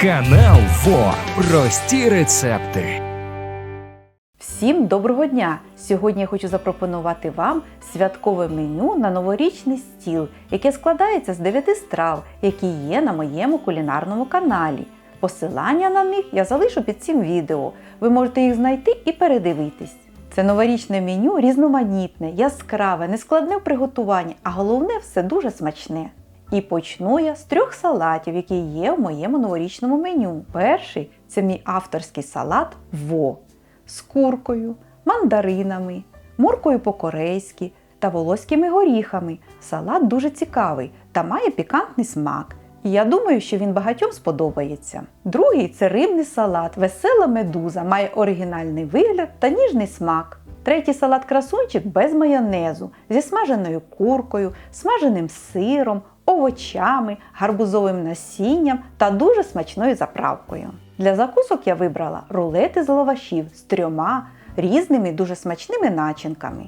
Канал ФО. Прості рецепти. Всім доброго дня! Сьогодні я хочу запропонувати вам святкове меню на новорічний стіл, яке складається з 9 страв, які є на моєму кулінарному каналі. Посилання на них я залишу під цим відео. Ви можете їх знайти і передивитись. Це новорічне меню різноманітне, яскраве, нескладне в приготуванні, а головне все дуже смачне. І почну я з трьох салатів, які є в моєму новорічному меню. Перший це мій авторський салат ВО з куркою, мандаринами, моркою по-корейськи та волоськими горіхами. Салат дуже цікавий та має пікантний смак. І я думаю, що він багатьом сподобається. Другий це рибний салат, весела медуза, має оригінальний вигляд та ніжний смак. Третій салат красунчик без майонезу, зі смаженою куркою, смаженим сиром, овочами, гарбузовим насінням та дуже смачною заправкою. Для закусок я вибрала рулети з лавашів з трьома різними дуже смачними начинками.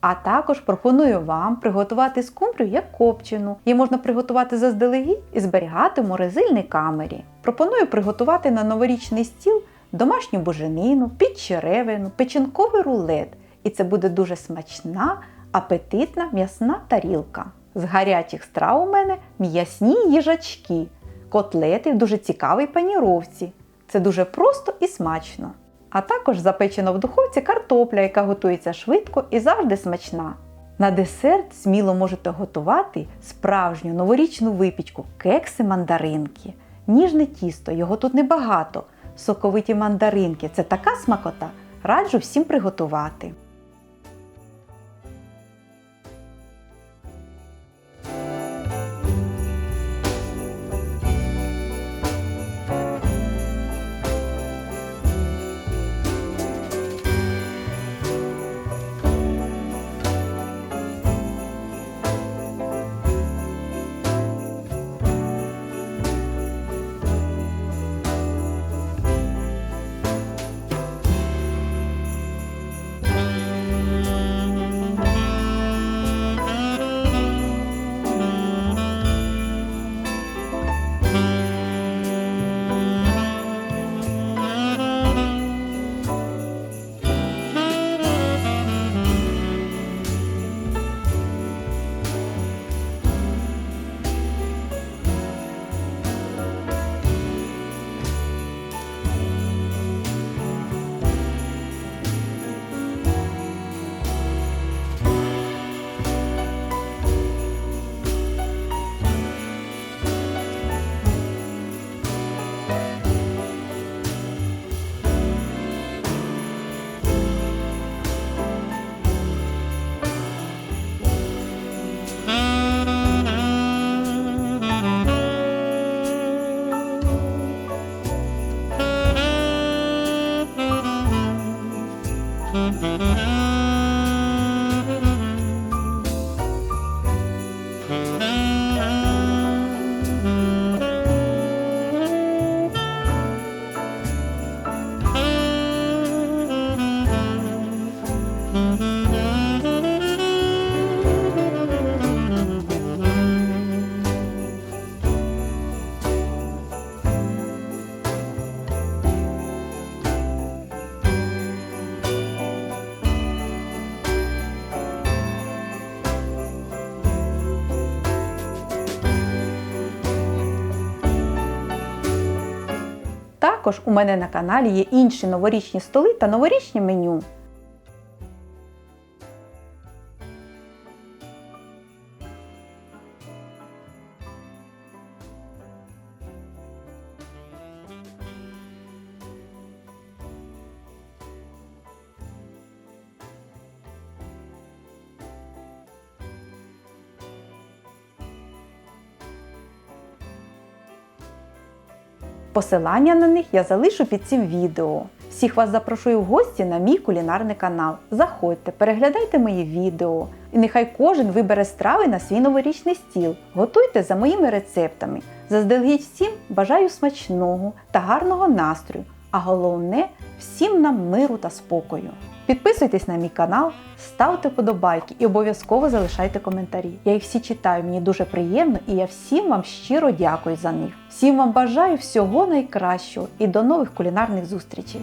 А також пропоную вам приготувати скумбрію як копчену. Її можна приготувати заздалегідь і зберігати в морозильній камері. Пропоную приготувати на новорічний стіл домашню буженину, підчеревину, печінковий рулет. І це буде дуже смачна, апетитна м'ясна тарілка. З гарячих страв у мене м'ясні їжачки, котлети в дуже цікавій паніровці. Це дуже просто і смачно. А також запечена в духовці картопля, яка готується швидко і завжди смачна. На десерт сміло можете готувати справжню новорічну випічку кекси мандаринки. Ніжне тісто, його тут небагато. Соковиті мандаринки це така смакота. Раджу всім приготувати. Також у мене на каналі є інші новорічні столи та новорічні меню. Посилання на них я залишу під цим відео. Всіх вас запрошую в гості на мій кулінарний канал. Заходьте, переглядайте мої відео. І нехай кожен вибере страви на свій новорічний стіл. Готуйте за моїми рецептами. Заздалегідь всім бажаю смачного та гарного настрою. А головне всім нам миру та спокою. Підписуйтесь на мій канал, ставте подобайки і обов'язково залишайте коментарі. Я їх всі читаю, мені дуже приємно і я всім вам щиро дякую за них. Всім вам бажаю всього найкращого і до нових кулінарних зустрічей!